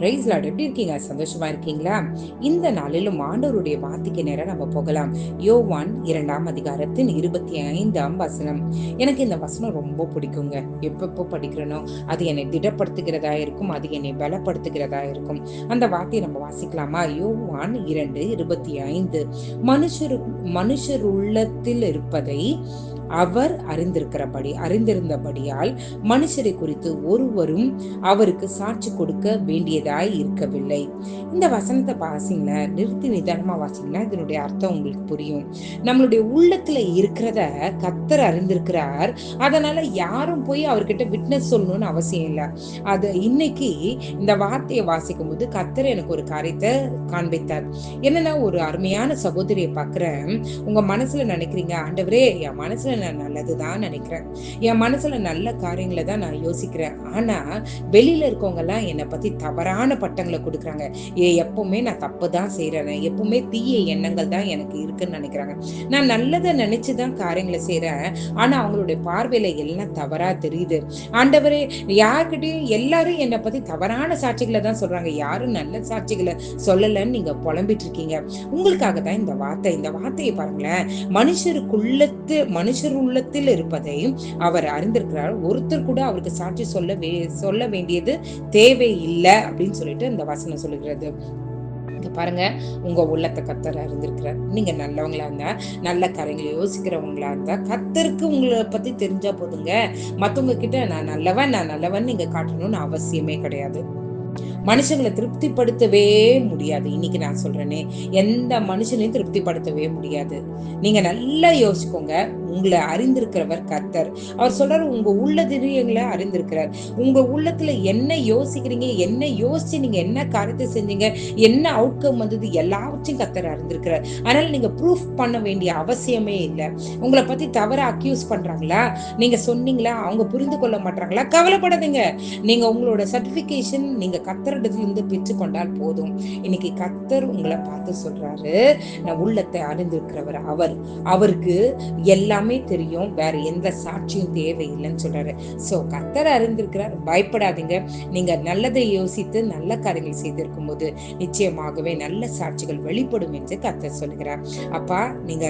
எப்படி இருக்கீங்க? சந்தோஷமா இருக்கீங்களா? இந்த நாளிலும் ஆண்டவருடைய வார்த்தைக்கு நேரம் நம்ம போகலாம். யோவான் இரண்டாம் அதிகாரத்தின் இருபத்தி ஐந்தாம் வசனம். எனக்கு இந்த வசனம் ரொம்ப பிடிக்குங்க. எப்பப்போ படிக்கிறனோ அது என்னை திடப்படுத்துகிறதா இருக்கும் அது என்னை பலப்படுத்துகிறதா இருக்கும். அந்த வார்த்தையை நம்ம வாசிக்கலாமா? யோவான் இரண்டு இருபத்தி ஐந்து மனுஷரு மனுஷருள்ளத்தில் இருப்பதை அவர் அறிந்திருக்கிறபடி அறிந்திருந்தபடியால் மனுஷரை குறித்து ஒருவரும் அவருக்கு சாட்சி கொடுக்க வேண்டியதாய் இருக்கவில்லை. இந்த வசனத்தை வாசிங்கன்னா நிறுத்தி நிதானமா வாசிங்கன்னா இதனுடைய அர்த்தம் உங்களுக்கு புரியும். நம்மளுடைய உள்ளத்துல இருக்கிறத கத்தர் அறிந்திருக்கிறார். அதனால யாரும் போய் அவர்கிட்ட விட்னஸ் சொல்லணும்னு அவசியம் இல்லை. அது இன்னைக்கு இந்த வார்த்தையை வாசிக்கும் போது கத்தர் எனக்கு ஒரு காரியத்தை காண்பித்தார். என்னன்னா ஒரு அருமையான சகோதரியை பாக்குறேன் உங்க மனசுல நினைக்கிறீங்க ஆண்டவரே என் மனசுல நான் நல்லதுதான் நினைக்கிறேன். என் மனசுல நல்ல காரியங்களை தான் நான் யோசிக்கிறேன். ஆனா வெளியில இருக்கவங்க எல்லாம் என்னை பத்தி தவறான பட்டங்களை கொடுக்குறாங்க. ஏ எப்பவுமே நான் தப்பு தான் செய்யறேன் எப்பவுமே தீய எண்ணங்கள் தான் எனக்கு இருக்குன்னு நினைக்கிறாங்க. நான் நல்லதை நினைச்சுதான் காரியங்களை செய்யறேன் ஆனா அவங்களுடைய பார்வையில எல்லாம் தவறா தெரியுது. ஆண்டவரே யார்கிட்டயும் எல்லாரும் என்னை பத்தி தவறான சாட்சிகளை தான் சொல்றாங்க. யாரும் நல்ல சாட்சிகளை சொல்லலன்னு நீங்க புலம்பிட்டு இருக்கீங்க. உங்களுக்காக தான் இந்த வார்த்தை. இந்த வார்த்தையை பாருங்களேன். மனுஷருக்குள்ளத்து மனுஷர் உள்ளத்தில் இருப்பதை அவர் அறிந்திருக்கிறார். ஒருத்தர் கூட அவருக்கு சாட்சி சொல்ல வே சொல்ல வேண்டியது தேவையில்லை அப்படின்னு சொல்லிட்டு இந்த வசனம் சொல்லுகிறது. இங்க பாருங்க உங்க உள்ளத்தை கத்தர் அறிந்திருக்கிறார். நீங்க நல்லவங்களா இருந்தா நல்ல காரியங்களை யோசிக்கிறவங்களா இருந்தா கத்தருக்கு உங்களை பத்தி தெரிஞ்சா போதுங்க. மத்தவங்க கிட்ட நான் நல்லவன் நான் நல்லவன் நீங்க காட்டணும்னு அவசியமே கிடையாது. மனுஷங்களை திருப்திப்படுத்தவே முடியாது. இன்னைக்கு நான் சொல்றேனே எந்த மனுஷனையும் திருப்திப்படுத்தவே முடியாது. நீங்க நல்லா யோசிக்கோங்க. உங்களை அறிந்திருக்கிறவர் கர்த்தர் அவர் சொல்றாரு உங்க உள்ள திரியங்களை அறிந்திருக்கிறார். உங்க உள்ளத்துல என்ன யோசிக்கிறீங்க என்ன யோசிச்சு நீங்க என்ன காரியத்தை செஞ்சீங்க என்ன அவுட்கம் வந்தது எல்லாவற்றையும் கர்த்தர் அறிந்திருக்கிறார். அதனால நீங்க ப்ரூஃப் பண்ண வேண்டிய அவசியமே இல்லை. உங்களை பத்தி தவற அக்யூஸ் பண்றாங்களா? நீங்க சொன்னீங்களா? அவங்க புரிந்து கொள்ள மாட்டாங்களா? கவலைப்படாதீங்க. நீங்க உங்களோட சர்டிபிகேஷன் நீங்க கத்தரிடத்துல இருந்து பெற்றுக்கொண்டால் போதும். இன்னைக்கு கத்தர் உங்களை பார்த்து சொல்றாரு நான் உள்ளத்தை அறிந்திருக்கிறவர் அவர். அவருக்கு எல்லா எல்லாமே தெரியும். வேற எந்த சாட்சியும் தேவையில்லைன்னு சொல்றாரு. ஸோ கத்தர் அறிந்திருக்கிறார். பயப்படாதீங்க. நீங்க நல்லதை யோசித்து நல்ல காரியங்கள் செய்திருக்கும் போது நிச்சயமாகவே நல்ல சாட்சிகள் வெளிப்படும் என்று கத்தர் சொல்கிறார். அப்பா நீங்க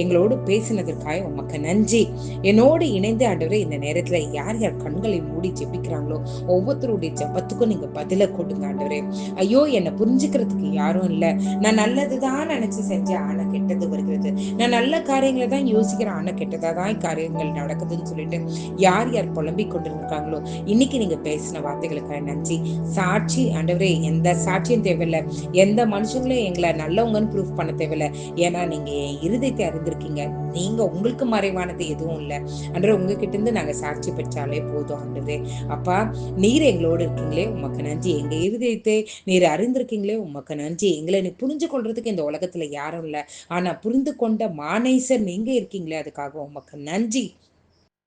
எங்களோடு பேசினதற்காக உமக்கு நன்றி. என்னோடு இணைந்து ஆண்டவரே இந்த நேரத்துல யார் யார் கண்களை மூடி ஜெபிக்கிறாங்களோ ஒவ்வொருத்தருடைய ஜெபத்துக்கும் நீங்க பதில கொடுங்க ஆண்டவரே. ஐயோ என்னை புரிஞ்சுக்கிறதுக்கு யாரும் இல்ல. நான் நல்லதுதான் நினைச்சு செஞ்சேன் ஆனா கெட்டது வருகிறது. நான் நல்ல காரியங்களை தான் யோசிக்கிறேன் ஆனா கெட்டதா தான் காரியங்கள் நடக்குதுன்னு சொல்லிட்டு யார் யார் புலம்பிக் கொண்டிருக்காங்களோ இன்னைக்கு நீங்க பேசின வார்த்தைகளுக்காக நன்றி. சாட்சி ஆண்டவரே எந்த சாட்சியும் தேவையில்லை. எந்த மனுஷங்களும் எங்களை நல்லவங்கன்னு ப்ரூஃப் பண்ண தேவையில்லை. ஏன்னா நீங்க என் இருதயத்தை அறிந்திருக்கீங்க. நீங்க உங்களுக்கு மறைவானது எதுவும் இல்லை. அன்றே உங்ககிட்ட இருந்து நாங்க சாட்சி பெற்றாலே போதும் ஆண்டவரே. அப்பா நீர் எங்களோடு இருக்கீங்களே உமக்கு நன்றி. எங்க இருதயத்தை நீர் அறிந்திருக்கீங்களே உமக்கு நன்றி. எங்களை நீ புரிஞ்சு கொள்றதுக்கு இந்த உலகத்துல யாரும் இல்லை. ஆனா புரிந்து கொண்ட மானேசர் நீங்க இருக்கீங்களே அதுக்காக உமக்கு நன்றி.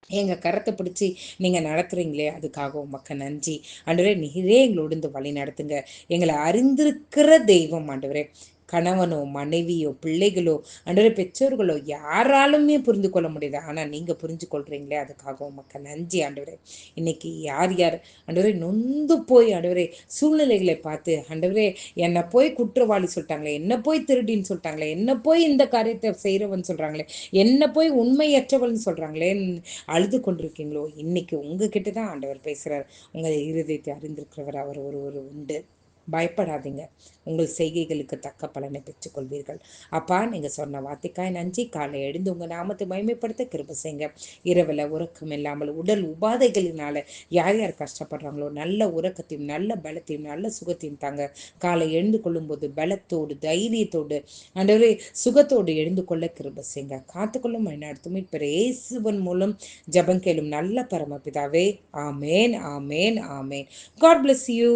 எங்க கரத்தை பிடிச்சி நீங்க நடத்துறீங்களே அதுக்காக உமக்கு நன்றி. ஆண்டவரே நீரே எங்களோடு இந்த வழி நடத்துங்க எங்களை அறிந்திருக்கிற தெய்வம் ஆண்டவரே. கணவனோ மனைவியோ பிள்ளைகளோ அன்றரை பெற்றோர்களோ யாராலுமே புரிந்து கொள்ள முடியாது. ஆனால் நீங்கள் புரிஞ்சு கொள்கிறீங்களே அதுக்காக உமக்கு நன்றி ஆண்டவரே. இன்னைக்கு யார் யார் ஆண்டவரே நொந்து போய் ஆண்டவரே சூழ்நிலைகளை பார்த்து ஆண்டவரே என்னை போய் குற்றவாளி சொல்லிட்டாங்களே என்ன போய் திருடின்னு சொல்லிட்டாங்களே என்ன போய் இந்த காரியத்தை செய்கிறவன் சொல்கிறாங்களே என்ன போய் உண்மையற்றவன் சொல்கிறாங்களே அழுது கொண்டிருக்கீங்களோ இன்னைக்கு உங்ககிட்ட தான் ஆண்டவர் பேசுகிறார் உங்கள் இருதயத்தை அறிந்திருக்கிறவர் அவர் ஒருவர் உண்டு. பயப்படாதீங்க. உங்கள் செய்கைகளுக்கு தக்க பலனை பெற்றுக்கொள்வீர்கள். அப்பா நீங்கள் சொன்ன வார்த்தைக்காய் நன்றி. காலை எழுந்து உங்கள் நாமத்தை மயமைப்படுத்த கிருப செய்யுங்க. இரவில் உறக்கம் இல்லாமல் உடல் உபாதைகளினால யார் யார் கஷ்டப்படுறாங்களோ நல்ல உறக்கத்தையும் நல்ல பலத்தையும் நல்ல சுகத்தையும் தாங்க. காலை எழுந்து கொள்ளும்போது பலத்தோடு தைரியத்தோடு ஆண்டவரே சுகத்தோடு எழுந்து கொள்ள கிருப செய்யுங்க. காத்துக்கொள்ளும் நடத்தும் இப்போ இயேசுவன் மூலம் ஜபம் கேளும் நல்ல பரமபிதாவே. ஆமேன் ஆமேன் ஆமேன். God bless you